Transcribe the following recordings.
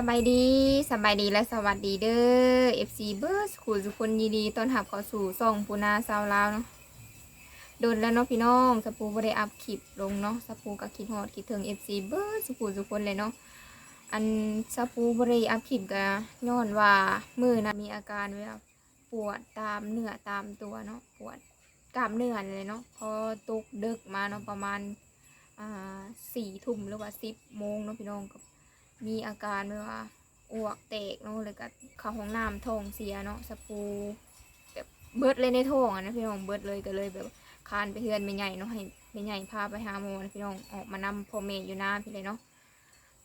สบายดีสบายดีและสวัสดีเด้อ FC เบิร์สขู่สุคนยินดีต้อนรับเข้าสู่ซ่องปูนาซาวลาวเนาะโดนแล้วเนาะพี่น้องสปูบ่ได้อัพคลิปลงเนาะสปูกับคิดฮอดคิดถึง FC เบิร์สขู่สุคนเลยเนาะอันสปูบ่ได้อัพคลิปก็ย้อนว่ามือนะมีอาการเวลาปวดตามเนื้อตามตัวเนาะปวดกล้ามเนื้อเลยเนาะพอตกดึกมาเนาะประมาณอ่าสี่ทุ่มหรือว่าสิบโมงเนาะพี่น้องก็ มีอาการแบบว่าอ้วกแตกเนาะเลยก็เข้าห้องน้ำท้องเสียเนาะสปูแบบเบิดเลยในท้องอะนะพี่น้องเบิดเลยก็เลยแบบคานไปเฮือนไม่ใหญ่เนาะให้ไม่ใหญ่พาไปหาหมอนะพี่น้องออกมานำพ่อแม่อยู่หน้าพี่เลยเนาะ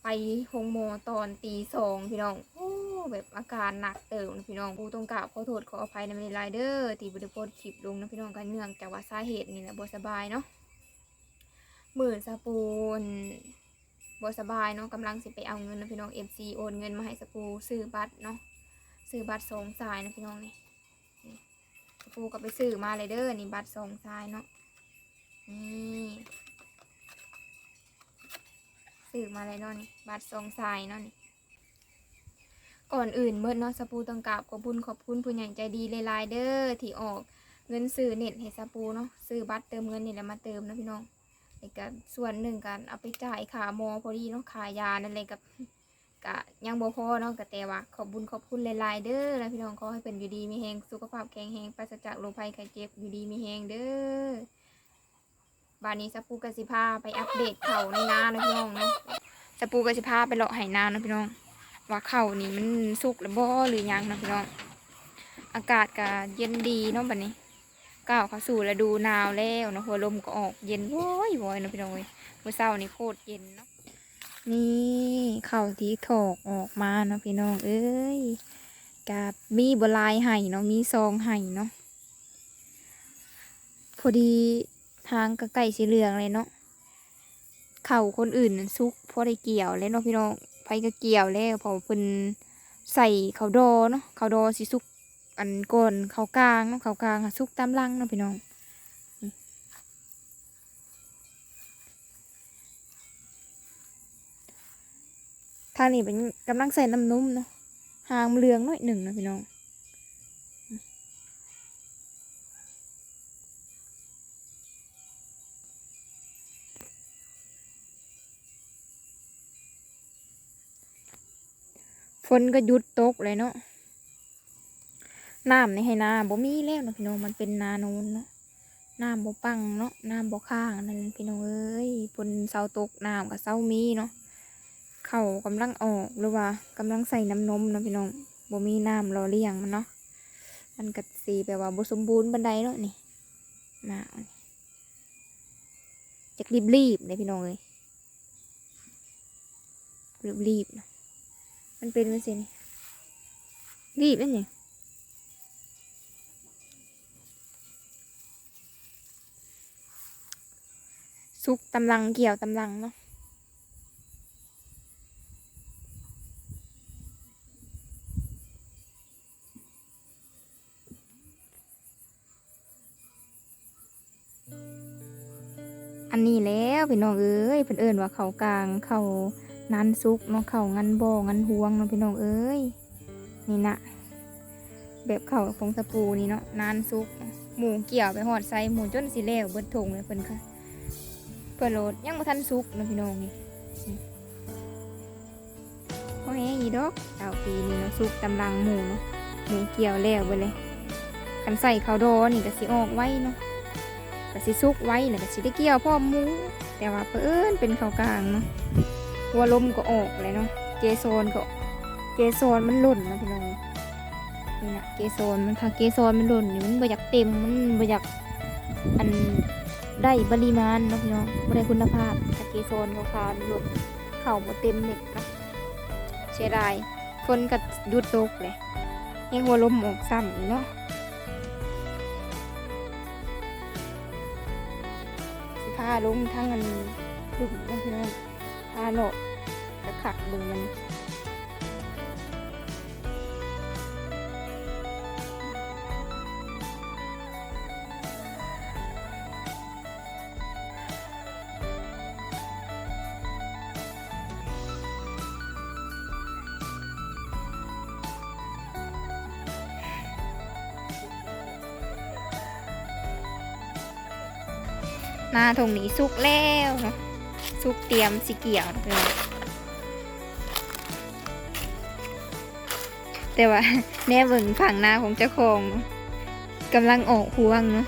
ไปห้องหมตอนตีสองพี่น้องโอ้แบบอาการหนักเติมนะพี่น้องกูต้องกราบขอโทษขออภัยในเวลาเด้อที่บริโภคคลิปลงนะพี่น้องกันเนื่องจากว่าสาเหตุนี่แหละบ่สบายเนาะหมือสปูน บสบายเนาะกำลังสิไปเอาเงินนะพี่น้อง MC โอนเงินมาให้สปูซื้อบัตรเนาะซื้อบัตรสองสายนะพี่น้องนี่สปูก็ไปซื้อมาเลยเด้อนี่บัตรสองสายเนาะนี่ซื้อมาเลยเนาะนี่บัตรสองสายเนาะนี่ก่อนอื่นเมื่อเนาะสปูต้องกราบขอบคุญขอบคุณผู้ใหญ่ใจดีหลายๆเด้อที่ออกเงินซื้อเน็ตให้สปูเนาะซื้อบัตรเติมเงินนี่แหละมาเติมนะพี่น้อง อีกก็ส่วนหนึ่งกันเอาไปจ่ายค่าหมอพอดีเนาะค่ายานั่นเลยกับกะยังบ่พอเนาะก็แต่ว่าขอบบุญขอบคุณหลายๆเด้อแล้วพี่น้องขอให้เป็นอยู่ดีมีแฮงสุขภาพแข็งแรงปราศจากโรคภัยไข้เจ็บอยู่ดีมีแฮงเด้อบานนี้สปูกสิพาไปอัปเดตเข่าในนานะพี่น้องเนาะสปูกสิพาไปเลาะไหนานะพี่น้อง ว่าเข่านี่มันสุกหรือบ่หรือยังนะพี่น้อง อากาศก็เย็นดีเนาะบัดนี้ ก้าวเข้าสู่ฤดูหนาวแล้วเนาะหัวลมก็ออกเย็นว้อยว้อยเนาะพี่น้องเว้ยเมื่อเช้านี่โคตรเย็นเนาะนี่เข้าที่ถอกออกมาเนาะพี่น้องเอ้ยกับมีบลายไห่เนาะมีซองไห่เนาะพอดีทางกระไก่สีเหลืองเลยเนาะเข่าคนอื่นซุกพอได้เกี่ยวเลยเนาะพี่น้องไผก็เกี่ยวแล้วพอเพิ่นใส่เขาดอเนาะเขาดอสิซุก อันก่อนเขากลางเนาะเขากลางอะซุกตามลังเนาะพี่น้องทางนี้เป็นกำลังใส่น้ำนุ่มเนาะหางเลืองน่อยหนึ่งนะพี่น้องฝนก็หยุดตกเลยเนาะ น้ำในให้นาบ่มีแล้วเนาะพี่น้องมันเป็นนาโนนเนาะน้ำบ่ปังเนาะน้ำบ่ข้างนั่นพี่น้องเอ้ยฝนเสาตกน้ำกับเสามีเนาะเข่ากำลังออกหรือว่ากำลังใส่น้ำนมเนาะพี่น้องบ่มีน้ำรอเลี้ยงมันเนาะมันกัดสีแปลว่าบ่สมบูรณ์บันไดเนาะนี่มาเอานี่จักรีบรีบๆเลยพี่น้องเอ้ยรีบรีบๆเนาะมันเป็นมันสิรีบนั่นนี่ ซุกตำลังเกี่ยวตำลังเนาะอันนี้แล้วพี่น้องเอ้ยเพิ่นเอิ้นว่าเขากลางเขานันซุกเนาะเขางันบ่องันห่วงเนาะพี่น้องเอ้ยนี่นะแบบเขาของสปูนี่เนาะนานซุก หมูเกี่ยวไปหอดใส่หมูจนสิแล้วเบิดทงเลยเพิ่นค่ะ ปิดโหลดยังมาทันซุกนะพี่น้องนี่เพราแห้งอีดอกดาวปีนี้เนาะซุกตำลังหมูเนาะหมูเกี่ยวแล้วไปเลยคันใส่เขาวดอนี่ก็สิออกไว้เนาะก็สิซุกไว้แล้วก็สิได้เกี่ยวพ่อมหมู แต่ว่าเพิ่นเป็นเขาวกลางเนาะหัวลมก็ออกเลยเนาะเกโซนก็เกโซนมันหล่นนะพี่น้องนี่นะเกโซนมันถ้าเกโซนมันหล่นนี่มันบ่อยากเต็มมันบ่อยากอัน ได้ปริมาณนะพี่น้องบ่ได้คุณภาพตะกี้โซนขาวๆหลุดเข่าบ่เต็มเน็ตเนาะเสียดายฝนก็หยุดตกเลยยังหัวลมออกซ้ำอีกเนาะสิพาลงทั้งอันดุ่มนะพี่น้องพาโลกกระขักเบึงมัน หน้าทงนี้สุกแล้วเนาะสุกเตรียมสิเกี่ยวเลยแต่ว่าแน่เบิ่งฝั่งหน้าของเจ้าของกำลังออกห่วงเนาะ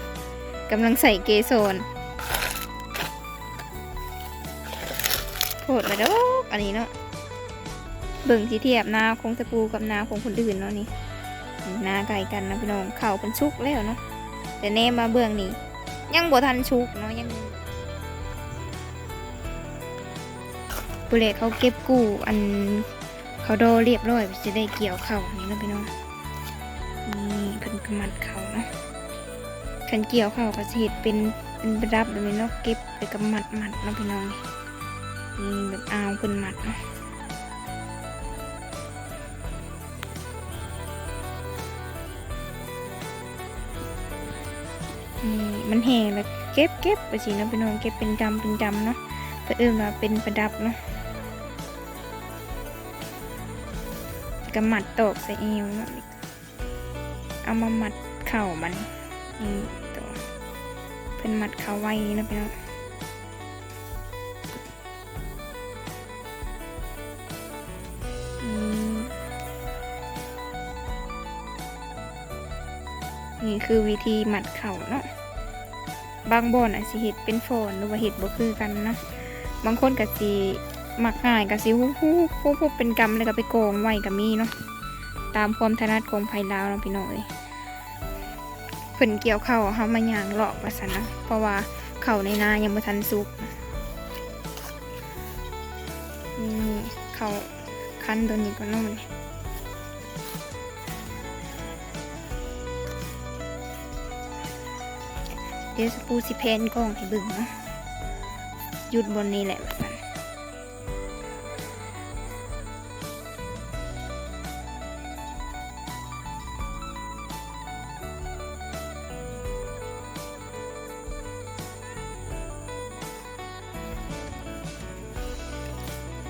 กำลังใส่เกสรโพดแล้วดอกอันนี้เนาะเบิ่งสิเทียบหน้าของตะปูกับหน้าของคนอื่นเนาะนี่หน้าไกลกันนะพี่น้องเข่าเป็นชุกแล้วเนาะแต่แน่มาเบื้องนี้ ยังบ่ทันชุกเนาะยังปุเรเขาเก็บกู้อันเขาโดเรียบร้อยจะได้เกี่ยวเข่านี่นะพี่น้องนี่เพิ่นกมัดเข่าเนาะคันเกี่ยวเข่าก็สิเฮ็ดเป็นเป็นรับแบบนี้เนาะเก็บไปกับมัดมัดเนาะพี่น้องนี่แบบเอาเพิ่นมัดเนาะ นี่มันแห้งแล้วเก็บเก็บไปสินะพี่น้องเก็บเป็นดำเป็นดำเนาะเพื่อเอื้อมมาเป็นประดับเนาะกำมัดตอกใส่เอวเนาะเอามามัดเข่ามันนี่ตัวเป็นมัดเข่าไว้นะพี่น้อง นี่คือวิธีหมัดเข่าเนาะบางบ่อนอาจสิเห็ดเป็นโฟนหรือว่าเห็ดบ่คือกันเนาะบางคนก็สิมักง่ายกับสิฮู้ฮู้ฮู้ฮู้เป็นกรรมเลยก็ไปโกงไว้กับมีเนาะตามความถนัดของไผลาวเนาะพี่น้องเอ้ยเพิ่นเกี่ยวเข้าเฮามาย่างเลาะว่าซั่นนะเพราะว่าเข้าในนายังบ่ทันสุกนี่เขาคั้นตัวนี้ก็น้อย เดี๋ยวสปูสิเพนกล้องให้บิ่งเนาะหยุดบนนี้แหละว่าซั่น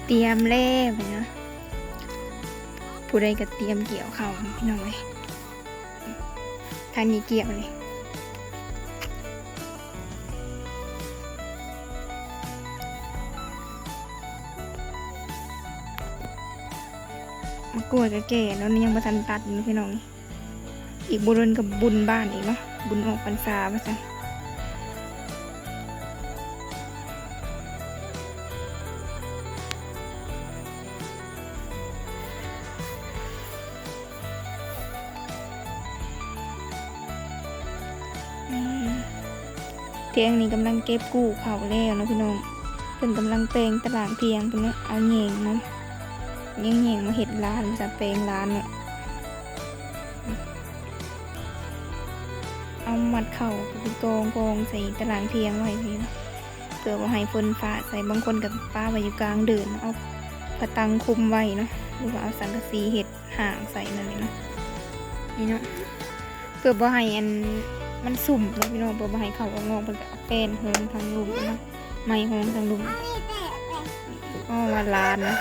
เตรียมเล่ไปนะผู้ใดก็เตรียมเกี่ยวเขาพี่น้องเลยทางนี้เกี่ยวเลย กล้วยกับแก่แล้วนี่ยังมาทันตัดนะพี่น้องอีกบุญกับบุญบ้านอีกเนาะบุญออกพรรษามาสั่นอืมเทียงนี้กำลังเก็บกู้เขาแล้วนะพี่น้องเพิ่นกำลังเปลงตารางเทียงเพิ่นเนาะเอาเงงนะ เหง่งเหง่งมาเห็ดร้านจะเปลงร้านเนาะเอามัดเข่าไปกองกงใส่ตารางเทียงไว้พี่เนาะเพื่อว่าให้ฝนฟ้าใส่บางคนกับป้าไว้อยู่กลางเดินเอาผะตังคุมไว้เนาะหรือว่าเอาสังกะสีเห็ดห่างใส่นั่นเลยเนาะนี่เนาะเพื่อบ่ให้อันมันสุ่มแล้วพี่น้องเปิดมาให้เขาออกงอกเป็นกับเป็นโฮมทางลุมเนาะไม่โฮมทางลุมก็ว่าร้านนะ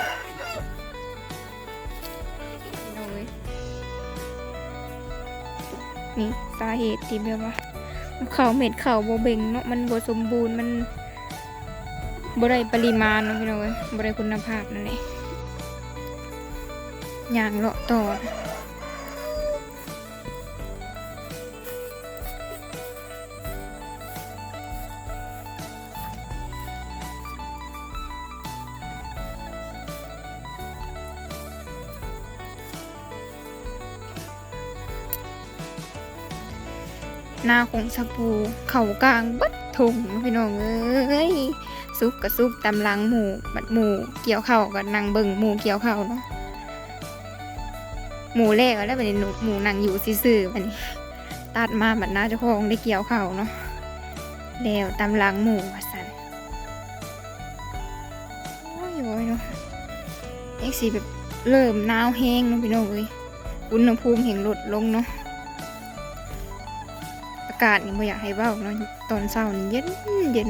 นี่สาเหตุที่แบบว่าเขาเม็ดเขาโบเบงเนาะมันบสมบูรณ์มันบริปริมาณเนาะพี่น้องเอ้ยบริคุณภาพนั่นแหละอย่างเลาะต่อ หน้าของสปูเข่ากลางบัดทงพี่น้องเอ้ยซุปกับซุปตำลังหมูบัดหมูเกี่ยวเข่ากับนางเบิ่งหมูเกี่ยวเข่าเนาะหมูแรกแล้วบัดนี้หนูหมูนางอยู่ซื่อๆบัดนี้ตัดมาบัดหน้าเจ้าของได้เกี่ยวเข่าเนาะแล้วตำลังหมูว่าสันโอ้ยโอ้ยเนาะเอ็กซีแบบเริ่มหนาวแห้งเนาะพี่น้องเอ้ยอุณหภูมิแห่งลดลงเนาะากาศนี่ไม่อยากให้เบ้าเนาะตอนเช้านี่เย็นเย็น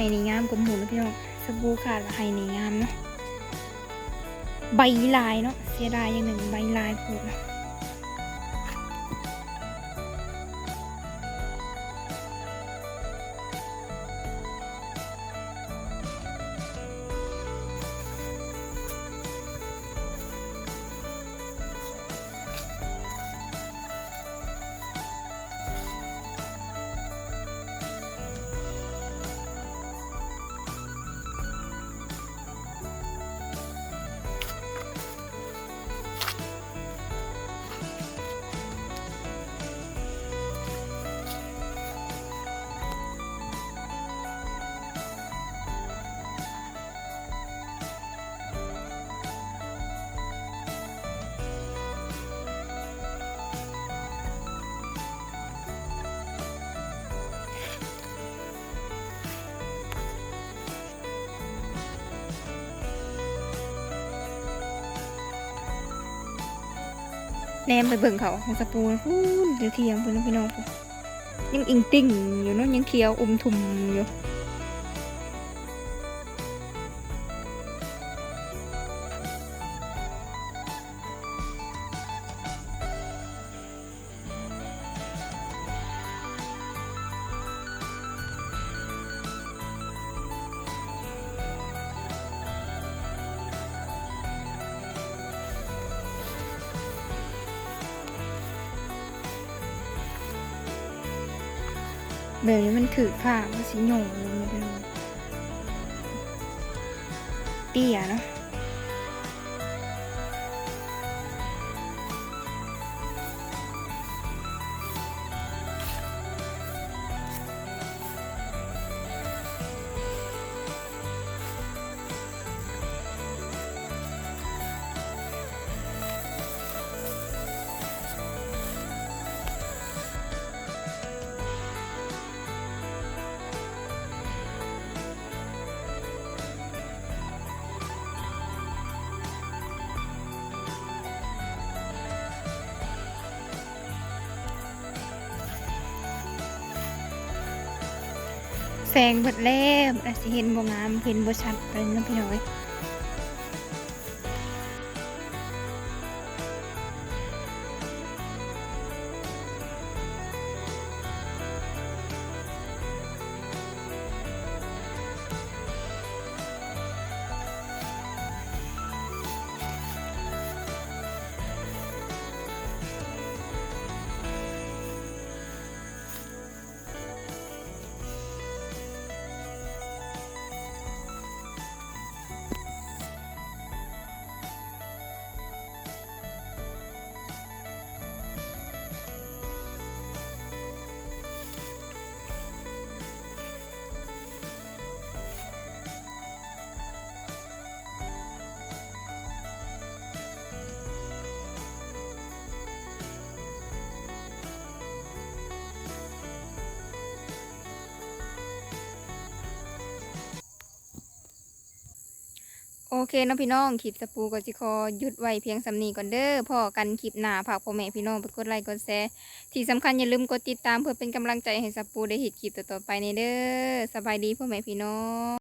ไฮนีงามกว่าหมูนะพี่น้องสบู่ขาดละไฮนีงามเนาะใบลายเนาะเสียดายอย่างหนึ่งใบลายผูกเนาะ แนมไปเบิ่งเขาของสปูนพูนเดี๋ยวเทียมพูนพี่น้องพูนยังอิงติ่งอยู่เนาะยังเคี้ยวอมทุมอยู่ แบบนี้มันถือผ้ามันสีหยงลงมาเป็นเตี้ยเนาะ แสงเบิดแล้วอาจสิเห็นบ่งามเห็นบ่ชัดเลยเนาะพี่น้องเอ้ย เคเนาะพี่น้องคลิปสปูก็จิคอหยุดไว้เพียงสำนีก่อนเด้อพอกันคลิปหน้าฝากพ่อแม่พี่น้องไปกดไลค์กดแชร์ที่สำคัญอย่าลืมกดติดตามเพื่อเป็นกำลังใจให้สปูได้เห็นคลิปต่อๆไปในเด้อสบายดีพ่อแม่พี่น้อง